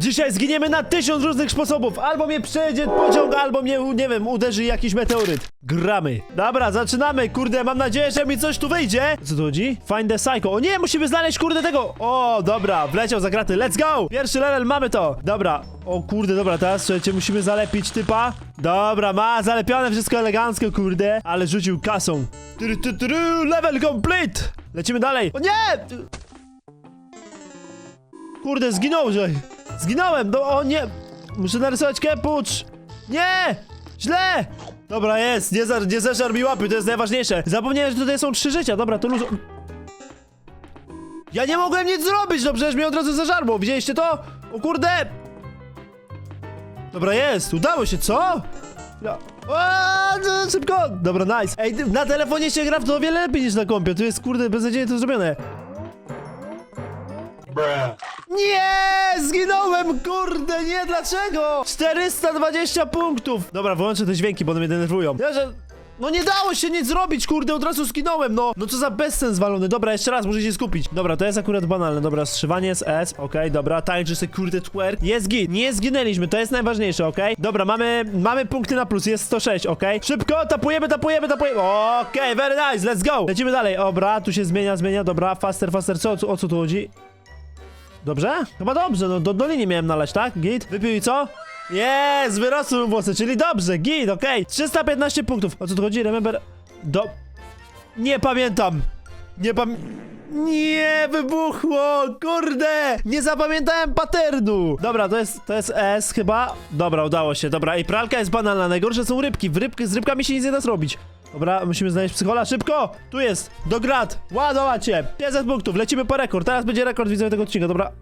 Dzisiaj zginiemy na tysiąc różnych sposobów. Albo mnie przejedzie pociąg, albo mnie, nie wiem, uderzy jakiś meteoryt. Gramy. Dobra, zaczynamy. Kurde, mam nadzieję, że mi coś tu wyjdzie. Co tu chodzi? Find the psycho. O nie, musimy znaleźć, kurde, tego. O, dobra, wleciał za kraty. Let's go! Pierwszy level, mamy to. Dobra. O kurde, dobra, teraz słuchajcie, musimy zalepić typa. Dobra, ma zalepione wszystko elegancko, kurde. Ale rzucił kasą. Tyry, level complete! Lecimy dalej. O nie! Kurde, zginął, że... Zginąłem, no o nie! Muszę narysować kepucz! Nie! Źle! Dobra, jest, nie, za, nie zeżar mi łapy, to jest najważniejsze. Zapomniałem, że tutaj są trzy życia, dobra, to luz... Ja nie mogłem nic zrobić, no przecież mnie od razu zażarło, widzieliście to? O kurde! Dobra, jest, udało się, co? No, szybko! Dobra, nice. Ej, na telefonie się gra w to o wiele lepiej niż na kompie, tu jest, kurde, beznadziejnie to zrobione. Nie! Zginąłem, kurde, nie, dlaczego? 420 punktów! Dobra, wyłączę te dźwięki, bo one mnie denerwują. Ja, że... No nie dało się nic zrobić, kurde, od razu zginąłem, no! No co za bezsens walony, dobra, jeszcze raz, muszę się skupić. Dobra, to jest akurat banalne, dobra, strzywanie z S, okej, dobra, tańczy sobie, kurde, twerk. Jest git, nie zginęliśmy, to jest najważniejsze, okej? Dobra, mamy, mamy punkty na plus, jest 106, okej? Szybko, tapujemy, tapujemy, tapujemy, okej, very nice, let's go! Lecimy dalej, dobra, tu się zmienia, zmienia, dobra, faster, faster, co, o co tu chodzi? Dobrze? Chyba dobrze, no do, do linii miałem nalać, tak? Git? Wypił i co? Jest, wyrosły mu włosy, czyli dobrze, git, okej. 315 punktów. O co tu chodzi? Remember... Do... Nie pamiętam. Nie pam... Nie, wybuchło, kurde! Nie zapamiętałem paternu! Dobra, to jest, to jest S chyba. Dobra, udało się, dobra. I pralka jest banalna, najgorsze są rybki. W rybki, z rybkami się nic nie da zrobić. Dobra, musimy znaleźć psychola, szybko! Tu jest, do grat, ładowacie, 500 punktów, lecimy po rekord, teraz będzie rekord widzowie tego odcinka, dobra.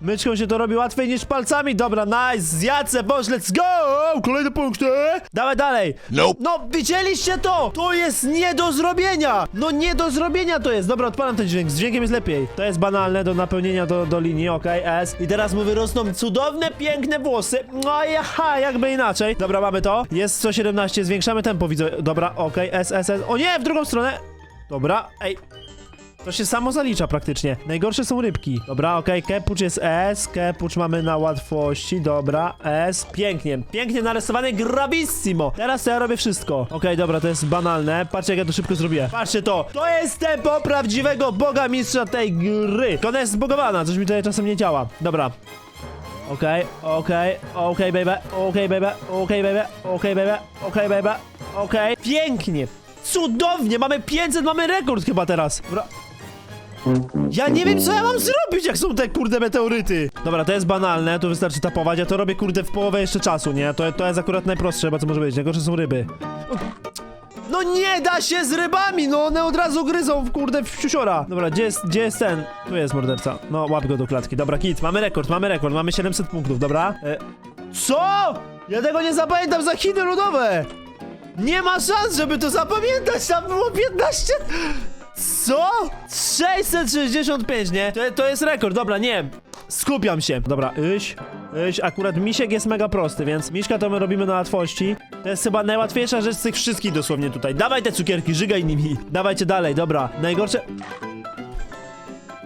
Myczką się to robi łatwiej niż palcami, dobra, nice, zjadce, boż, let's go! Kolejne punkty! Dawaj dalej! Nope. No, widzieliście to? To jest nie do zrobienia! No nie do zrobienia to jest! Dobra, odpalam ten dźwięk, z dźwiękiem jest lepiej. To jest banalne do napełnienia do, do linii, okej, S. I teraz mu wyrosną cudowne, piękne włosy. No i aha, jakby inaczej. Dobra, mamy to. Jest 117, zwiększamy tempo, widzę. Dobra, okej, S, S, S. O nie, w drugą stronę! Dobra, ej. To się samo zalicza praktycznie. Najgorsze są rybki. Dobra, okej, kepucz jest S, kepucz mamy na łatwości, dobra, S, pięknie, pięknie narysowane, gravissimo. Teraz to ja robię wszystko. Okej, dobra, to jest banalne. Patrzcie, jak ja to szybko zrobię. Patrzcie to, to jest tempo prawdziwego boga mistrza tej gry. Ona jest zbogowana, coś mi tutaj czasem nie działa. Dobra. Okej, okej, okej, baby, okej, baby, okej, baby, okej, baby, okej, baby, okej. Pięknie. Cudownie, mamy 500, mamy rekord chyba teraz. Dobra. Ja nie wiem, co ja mam zrobić, jak są te kurde meteoryty. Dobra, to jest banalne, to wystarczy tapować, ja to robię kurde w połowę jeszcze czasu, nie? To, to jest akurat najprostsze, chyba co może być, najgorsze są ryby. No nie da się z rybami, no one od razu gryzą w kurde w siusiora. Dobra, gdzie jest, gdzie jest ten? Tu jest morderca. No, łap go do klatki. Dobra, kit, mamy rekord, mamy rekord, mamy 700 punktów, dobra? E, co? Ja tego nie zapamiętam za Chiny ludowe! Nie ma szans, żeby to zapamiętać, tam było 15... Co? 665, nie? To, to jest rekord, dobra, nie. Skupiam się. Dobra, iść, iść. Akurat misiek jest mega prosty, więc miszka to my robimy na łatwości. To jest chyba najłatwiejsza rzecz z tych wszystkich dosłownie tutaj. Dawaj te cukierki, żygaj nimi. Dawajcie dalej, dobra. Najgorsze...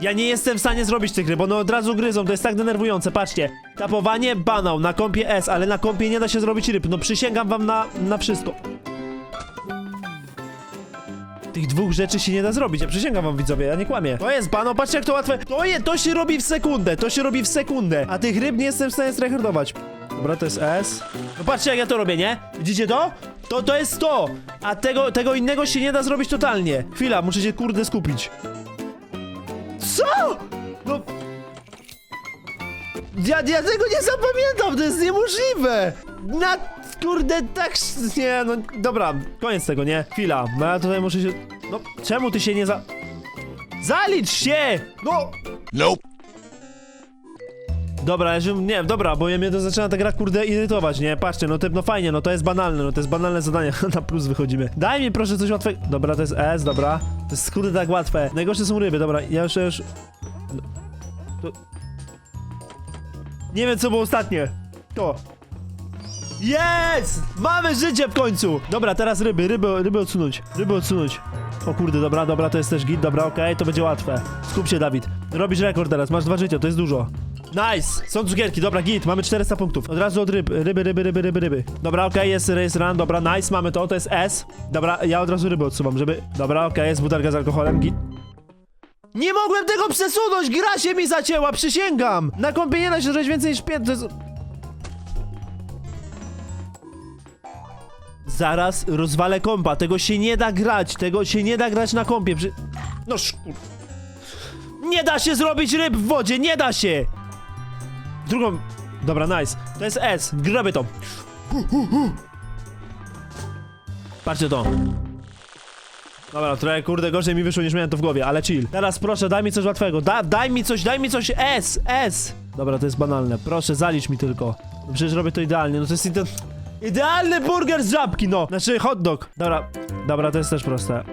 Ja nie jestem w stanie zrobić tych ryb, bo one od razu gryzą, to jest tak denerwujące, patrzcie. Tapowanie, banał, na kompie S, ale na kompie nie da się zrobić ryb, no przysięgam wam na, na wszystko. Tych dwóch rzeczy się nie da zrobić, ja przysięgam wam widzowie, ja nie kłamię. To jest banał, patrzcie jak to łatwe. To, je, to się robi w sekundę, to się robi w sekundę. A tych ryb nie jestem w stanie zrekordować. Dobra, to jest S. No patrzcie jak ja to robię, nie? Widzicie to? To, to jest to! A tego, tego innego się nie da zrobić totalnie. Chwila, muszę się kurde skupić. Co? No... Ja, ja tego nie zapamiętam, to jest niemożliwe! Na... Kurde, tak... Nie, no... Dobra, koniec tego, nie? Chwila, no ja tutaj muszę się... No, czemu ty się nie za... Zalicz się! No... Nope. Dobra, ja się, nie, dobra, bo ja mnie to zaczyna ta gra kurde irytować, nie? Patrzcie, no, te, no fajnie, no to jest banalne, no to jest banalne zadanie, na plus wychodzimy. Daj mi proszę coś łatwego. Dobra, to jest S, dobra. To jest kurde tak łatwe. Najgorsze są ryby, dobra, ja już, ja już... No, to... Nie wiem co było ostatnie. To. Jest! Mamy życie w końcu! Dobra, teraz ryby, ryby, ryby odsunąć, ryby odsunąć. O kurde, dobra, dobra, to jest też git, dobra, okej, to będzie łatwe. Skup się, Dawid. Robisz rekord teraz, masz dwa życia, to jest dużo. Nice! Są cukierki, dobra, git, mamy 400 punktów. Od razu od ryb, ryby, ryby, ryby, ryby, ryby. Dobra, okej, jest race run, dobra, nice, mamy to, to jest S. Dobra, ja od razu ryby odsuwam, żeby... Dobra, okej, jest butelka z alkoholem, git. Nie mogłem tego przesunąć, gra się mi zacięła, przysięgam! Na kompie nie da się zrobić więcej niż 5, to jest... Zaraz rozwalę kompa, tego się nie da grać, tego się nie da grać na kompie, przy... No szkur... Nie da się zrobić ryb w wodzie, nie da się! Drugą... Dobra, nice. To jest S, grabię to. Patrzcie to. Dobra, trochę kurde gorzej mi wyszło niż miałem to w głowie, ale chill. Teraz proszę, daj mi coś łatwego. Da, daj mi coś, daj mi coś S, S. Dobra, to jest banalne. Proszę, zalicz mi tylko. Przecież robię to idealnie, no to jest ide... idealny burger z żabki, no. Znaczy hot dog. Dobra, dobra, to jest też proste.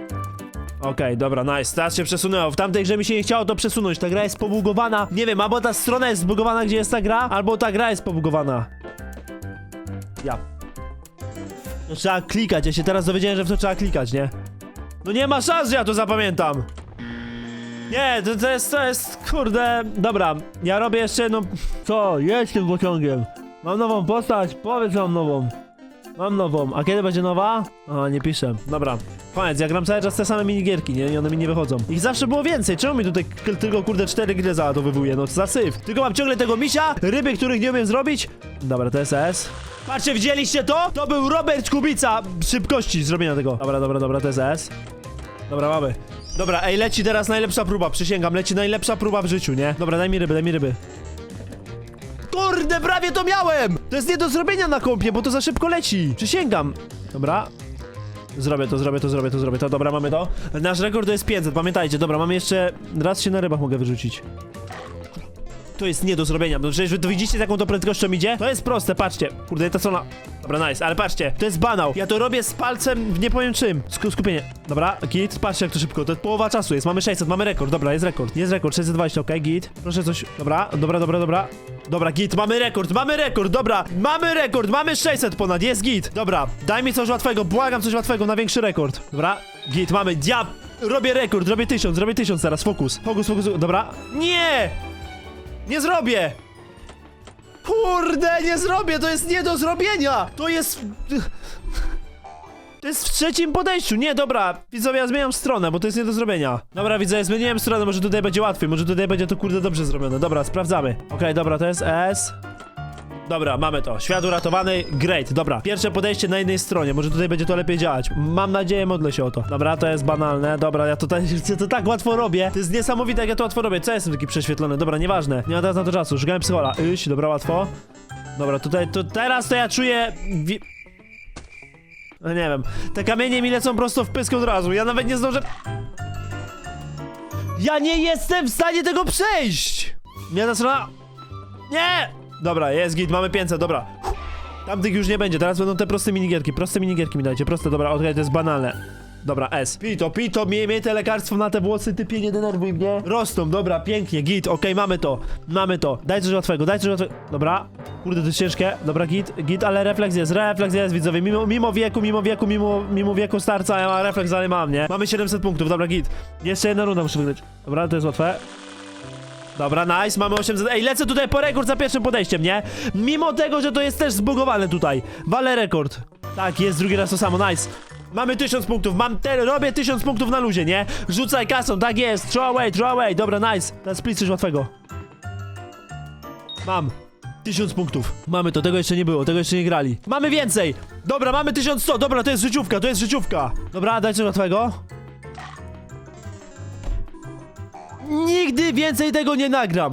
Okej, dobra, nice. Teraz się przesunęło. W tamtej grze mi się nie chciało to przesunąć. Ta gra jest pobugowana. Nie wiem, albo ta strona jest zbugowana, gdzie jest ta gra, albo ta gra jest pobugowana. Ja. No, trzeba klikać. Ja się teraz dowiedziałem, że w to trzeba klikać, nie? No nie ma szans, że ja to zapamiętam. Nie, to, to jest, to jest, kurde, dobra, ja robię jeszcze jedną... Co, jedź tym pociągiem. Mam nową postać, powiedz mam nową. Mam nową, a kiedy będzie nowa? A, nie piszę. Dobra, koniec, ja gram cały czas te same minigierki, nie? I one mi nie wychodzą. Ich zawsze było więcej, czemu mi tutaj tylko, kurde, cztery gry załadowywuje? No, za syf. Tylko mam ciągle tego misia, ryby, których nie umiem zrobić. Dobra, to jest S. Patrzcie, widzieliście to? To był Robert Kubica szybkości zrobienia tego. Dobra, dobra, dobra, to jest S. Dobra, mamy. Dobra, ej, leci teraz najlepsza próba, przysięgam, leci najlepsza próba w życiu, nie? Dobra, daj mi ryby, daj mi ryby. Kurde, prawie to miałem! To jest nie do zrobienia na kompie, bo to za szybko leci. Przysięgam. Dobra. Zrobię to, zrobię to, zrobię to, zrobię to. Dobra, mamy to. Nasz rekord to jest 500, pamiętajcie. Dobra, mamy jeszcze... Raz się na rybach mogę wyrzucić. To jest nie do zrobienia, bo przecież wy to widzicie z jaką to prędkością idzie? To jest proste, patrzcie. Kurde, ta strona... Dobra, nice, ale patrzcie, to jest banał. Ja to robię z palcem w nie powiem czym. Sku skupienie. Dobra, git, patrzcie jak to szybko, to połowa czasu jest, mamy 600, mamy rekord, dobra, jest rekord. Jest rekord, 620, okej, git. Proszę coś, dobra, dobra, dobra, dobra. Dobra, git, mamy rekord, mamy rekord, dobra, mamy rekord, mamy 600 ponad, jest git. Dobra, daj mi coś łatwego, błagam coś łatwego na większy rekord. Dobra, git, mamy, diab... Robię rekord, robię 1000, robię 1000 teraz, fokus, fokus, fokus, dobra. Nie! Nie zrobię! Kurde, nie zrobię, to jest nie do zrobienia! To jest... To jest w trzecim podejściu, nie, dobra, widzowie, ja zmieniam stronę, bo to jest nie do zrobienia. Dobra, widzę, ja zmieniłem stronę, może tutaj będzie łatwiej, może tutaj będzie to kurde dobrze zrobione. Dobra, sprawdzamy. Okej, dobra, to jest S. Dobra, mamy to. Świat uratowany, great, dobra. Pierwsze podejście na jednej stronie, może tutaj będzie to lepiej działać. Mam nadzieję, modlę się o to. Dobra, to jest banalne, dobra, ja tutaj to tak łatwo robię. To jest niesamowite, jak ja to łatwo robię. Co jestem taki prześwietlony? Dobra, nieważne. Nie ma teraz na to czasu. Szukałem psychola. Iść, dobra, łatwo. Dobra, tutaj, to teraz to ja czuję... No nie wiem. Te kamienie mi lecą prosto w pysk od razu. Ja nawet nie zdążę... Ja nie jestem w stanie tego przejść! Ta strona... Nie! Dobra, jest git, mamy 500, dobra. Tamtych już nie będzie, teraz będą te proste minigierki. Proste minigierki mi dajcie, proste, dobra, okej, to jest banalne. Dobra, S. Pito, pito, miej, miej te lekarstwo na te włosy, typie, nie denerwuj mnie. Rosną, dobra, pięknie, git, okej, mamy to, mamy to. Daj coś łatwego, daj coś łatwego. Dobra, kurde, to jest ciężkie. Dobra, git, git, ale refleks jest, refleks jest, widzowie. Mimo, mimo wieku, mimo wieku, mimo, mimo wieku starca, ja refleks, ale mam, nie? Mamy 700 punktów, dobra, git. Jeszcze jedna runda muszę wygrać. Dobra, to jest łatwe. Dobra, nice, mamy 800. Ej, lecę tutaj po rekord za pierwszym podejściem, nie? Mimo tego, że to jest też zbugowane tutaj. Walę rekord. Tak, jest drugi raz to samo, nice. Mamy 1000 punktów, mam te, robię 1000 punktów na luzie, nie? Rzucaj kasą, tak jest, throw away, throw away, dobra, nice. Teraz split coś łatwego. Mam. 1000 punktów. Mamy to, tego jeszcze nie było, tego jeszcze nie grali. Mamy więcej! Dobra, mamy 1100, dobra, to jest życiówka, to jest życiówka. Dobra, daj coś łatwego. Nigdy więcej tego nie nagram.